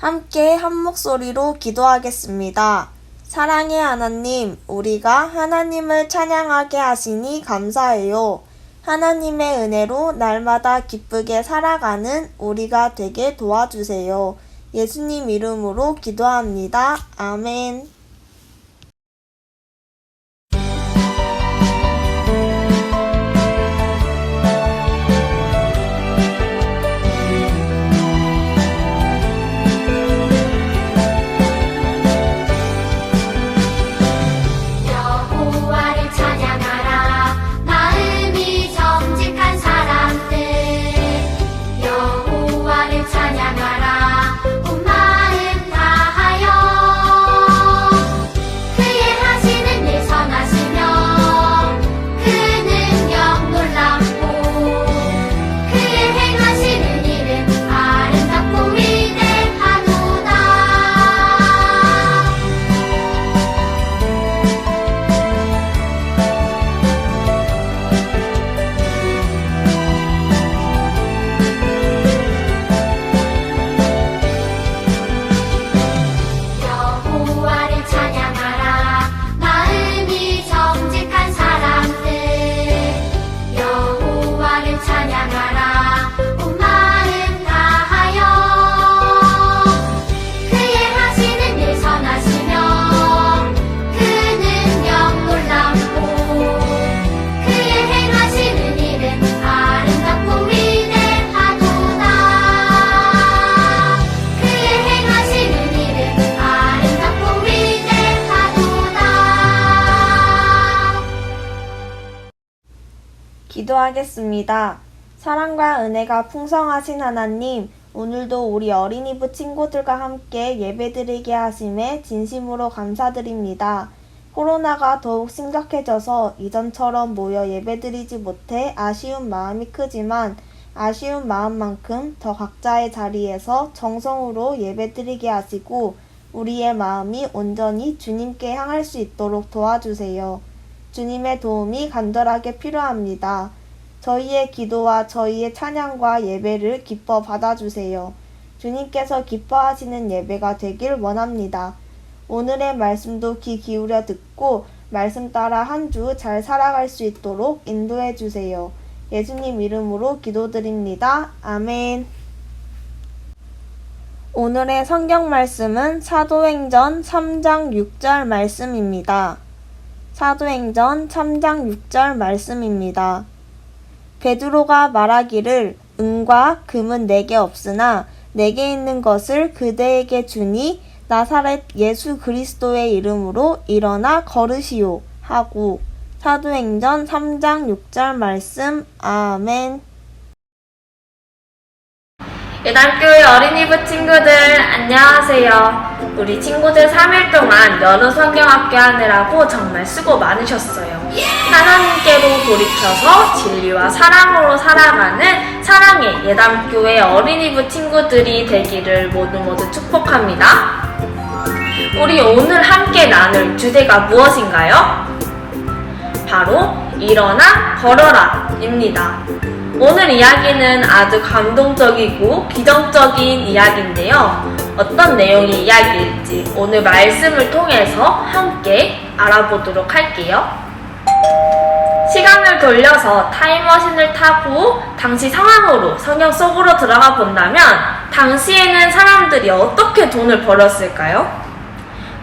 함께 한 목소리로 기도하겠습니다. 사랑의 하나님, 우리가 하나님을 찬양하게 하시니 감사해요. 하나님의 은혜로 날마다 기쁘게 살아가는 우리가 되게 도와주세요. 예수님 이름으로 기도합니다. 아멘. 기도하겠습니다. 사랑과 은혜가 풍성하신 하나님, 오늘도 우리 어린이부 친구들과 함께 예배드리게 하심에 진심으로 감사드립니다. 코로나가 더욱 심각해져서 이전처럼 모여 예배드리지 못해 아쉬운 마음이 크지만 아쉬운 마음만큼 더 각자의 자리에서 정성으로 예배드리게 하시고 우리의 마음이 온전히 주님께 향할 수 있도록 도와주세요. 주님의 도움이 간절하게 필요합니다. 저희의 기도와 저희의 찬양과 예배를 기뻐 받아주세요. 주님께서 기뻐하시는 예배가 되길 원합니다. 오늘의 말씀도 귀 기울여 듣고 말씀 따라 한 주 잘 살아갈 수 있도록 인도해 주세요. 예수님 이름으로 기도드립니다. 아멘. 오늘의 성경 말씀은 사도행전 3장 6절 말씀입니다. 사도행전 3장 6절 말씀입니다. 베드로가 말하기를 은과 금은 내게 없으나 내게 있는 것을 그대에게 주니 나사렛 예수 그리스도의 이름으로 일어나 걸으시오 하고 사도행전 3장 6절 말씀. 아멘 예단교회 어린이부 친구들 안녕하세요. 우리 친구들 3일 동안 여러 성경학교 하느라고 정말 수고 많으셨어요. 하나님께로 돌이켜서 진리와 사랑으로 살아가는 사랑의 예담교회 어린이부 친구들이 되기를 모두 모두 축복합니다. 우리 오늘 함께 나눌 주제가 무엇인가요? 바로 일어나 걸어라입니다. 오늘 이야기는 아주 감동적이고 기정적인 이야기인데요. 어떤 내용의 이야기일지 오늘 말씀을 통해서 함께 알아보도록 할게요. 시간을 돌려서 타임머신을 타고 당시 상황으로 성경 속으로 들어가 본다면 당시에는 사람들이 어떻게 돈을 벌었을까요?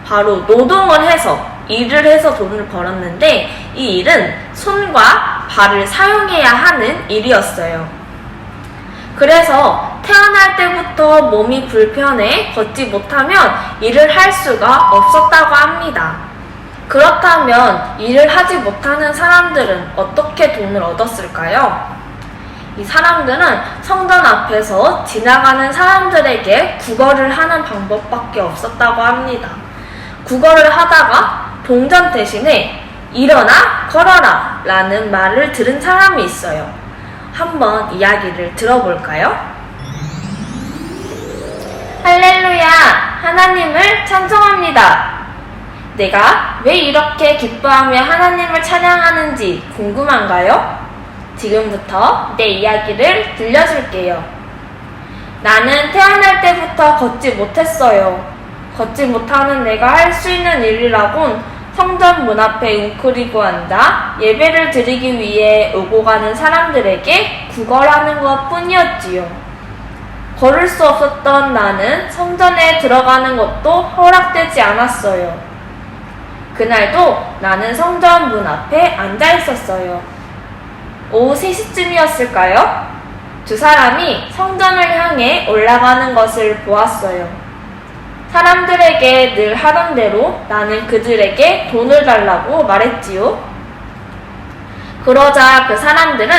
바로 노동을 해서 일을 해서 돈을 벌었는데 이 일은 손과 발을 사용해야 하는 일이었어요. 그래서 태어날 때부터 몸이 불편해 걷지 못하면 일을 할 수가 없었다고 합니다. 그렇다면 일을 하지 못하는 사람들은 어떻게 돈을 얻었을까요? 이 사람들은 성전 앞에서 지나가는 사람들에게 구걸을 하는 방법밖에 없었다고 합니다. 구걸을 하다가 동전 대신에 일어나 걸어라 라는 말을 들은 사람이 있어요. 한번 이야기를 들어볼까요? 할렐루야! 하나님을 찬송합니다. 내가 왜 이렇게 기뻐하며 하나님을 찬양하는지 궁금한가요? 지금부터 내 이야기를 들려줄게요. 나는 태어날 때부터 걷지 못했어요. 걷지 못하는 내가 할 수 있는 일이라곤 성전 문 앞에 웅크리고 앉아 예배를 드리기 위해 오고 가는 사람들에게 구걸하는 것 뿐이었지요. 걸을 수 없었던 나는 성전에 들어가는 것도 허락되지 않았어요. 그날도 나는 성전 문 앞에 앉아 있었어요. 오후 3시쯤이었을까요? 두 사람이 성전을 향해 올라가는 것을 보았어요. 사람들에게 늘 하던 대로 나는 그들에게 돈을 달라고 말했지요. 그러자 그 사람들은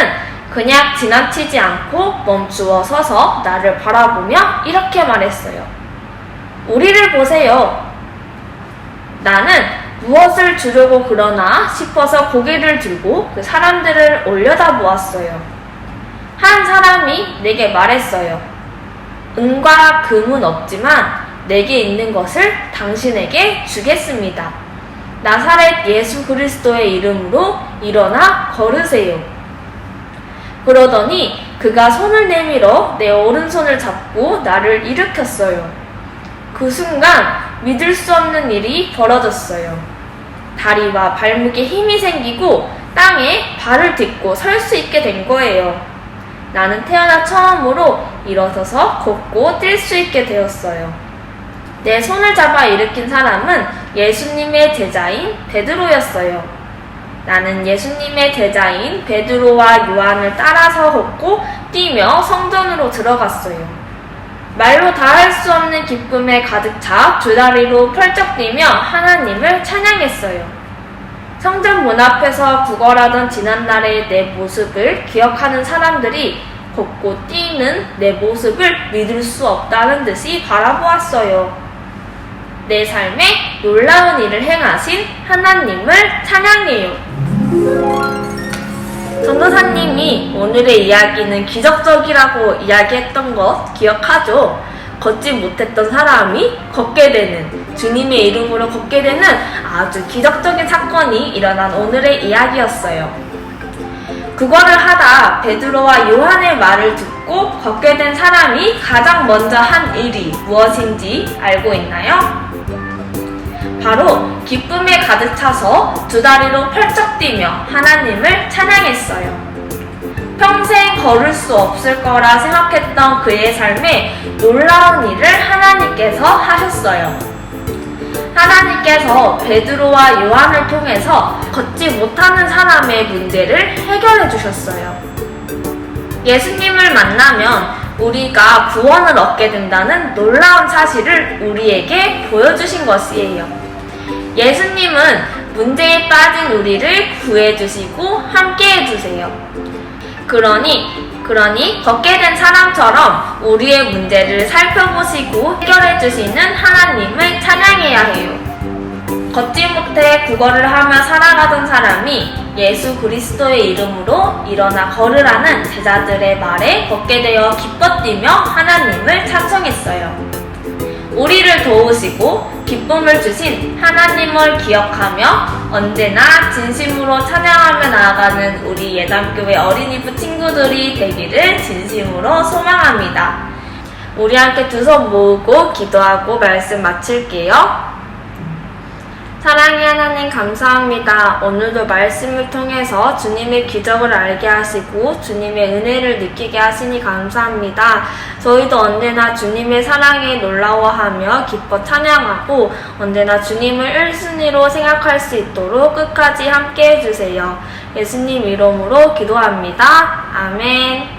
그냥 지나치지 않고 멈추어 서서 나를 바라보며 이렇게 말했어요. 우리를 보세요. 나는 무엇을 주려고 그러나 싶어서 고개를 들고 그 사람들을 올려다 보았어요. 한 사람이 내게 말했어요. 은과 금은 없지만 내게 있는 것을 당신에게 주겠습니다. 나사렛 예수 그리스도의 이름으로 일어나 걸으세요. 그러더니 그가 손을 내밀어 내 오른손을 잡고 나를 일으켰어요. 그 순간 믿을 수 없는 일이 벌어졌어요. 다리와 발목에 힘이 생기고 땅에 발을 딛고 설 수 있게 된 거예요. 나는 태어나 처음으로 일어서서 걷고 뛸 수 있게 되었어요. 내 손을 잡아 일으킨 사람은 예수님의 제자인 베드로였어요. 나는 예수님의 제자인 베드로와 요한을 따라서 걷고 뛰며 성전으로 들어갔어요. 말로 다 할 수 없는 기쁨에 가득 차 두 다리로 펄쩍 뛰며 하나님을 찬양했어요. 성전 문 앞에서 구걸하던 지난날의 내 모습을 기억하는 사람들이 걷고 뛰는 내 모습을 믿을 수 없다는 듯이 바라보았어요. 내 삶에 놀라운 일을 행하신 하나님을 찬양해요. 전도사님이 오늘의 이야기는 기적적이라고 이야기했던 것 기억하죠? 걷지 못했던 사람이 걷게 되는 주님의 이름으로 걷게 되는 아주 기적적인 사건이 일어난 오늘의 이야기였어요. 그거를 하다 베드로와 요한의 말을 듣고 걷게 된 사람이 가장 먼저 한 일이 무엇인지 알고 있나요? 바로 기쁨에 가득 차서 두 다리로 펄쩍 뛰며 하나님을 찬양했어요. 평생 걸을 수 없을 거라 생각했던 그의 삶에 놀라운 일을 하나님께서 하셨어요. 하나님께서 베드로와 요한을 통해서 걷지 못하는 사람의 문제를 해결해 주셨어요. 예수님을 만나면 우리가 구원을 얻게 된다는 놀라운 사실을 우리에게 보여주신 것이에요. 예수님은 문제에 빠진 우리를 구해주시고 함께 해 주세요. 그러니 그러니 걷게 된 사람처럼 우리의 문제를 살펴보시고 해결해 주시는 하나님을 찬양해야 해요. 걷지 못해 구걸을 하며 살아가던 사람이 예수 그리스도의 이름으로 일어나 걸으라는 제자들의 말에 걷게 되어 기뻐 뛰며 하나님을 찬송했어요. 우리를 도우시고 기쁨을 주신 하나님을 기억하며 언제나 진심으로 찬양하며 나아가는 우리 예담교회 어린이부 친구들이 되기를 진심으로 소망합니다. 우리 함께 두 손 모으고 기도하고 말씀 마칠게요. 사랑의 하나님 감사합니다. 오늘도 말씀을 통해서 주님의 기적을 알게 하시고 주님의 은혜를 느끼게 하시니 감사합니다. 저희도 언제나 주님의 사랑에 놀라워하며 기뻐 찬양하고 언제나 주님을 1순위로 생각할 수 있도록 끝까지 함께 해주세요. 예수님 이름으로 기도합니다. 아멘.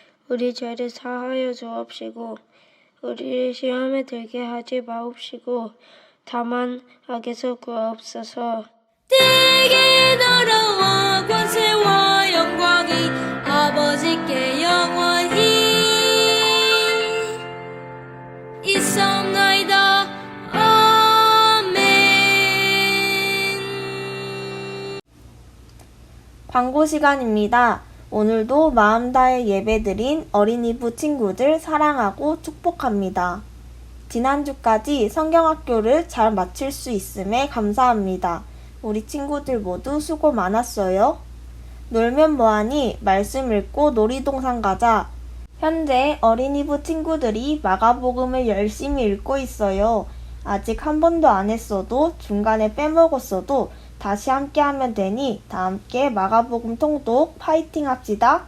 우리 죄를 사하여 주옵시고 우리를 시험에 들게 하지 마옵시고 다만 악에서 구하옵소서. 되게 나라와 권세와 영광이 아버지께 영원히. 있사옵나이다. 아멘. 광고 시간입니다. 오늘도 마음 다해 예배드린 어린이부 친구들 사랑하고 축복합니다. 지난주까지 성경학교를 잘 마칠 수 있음에 감사합니다. 우리 친구들 모두 수고 많았어요. 놀면 뭐하니 말씀 읽고 놀이동산 가자. 현재 어린이부 친구들이 마가복음을 열심히 읽고 있어요. 아직 한 번도 안 했어도 중간에 빼먹었어도 다시 함께 하면 되니 다 함께 마가복음 통독 파이팅 합시다.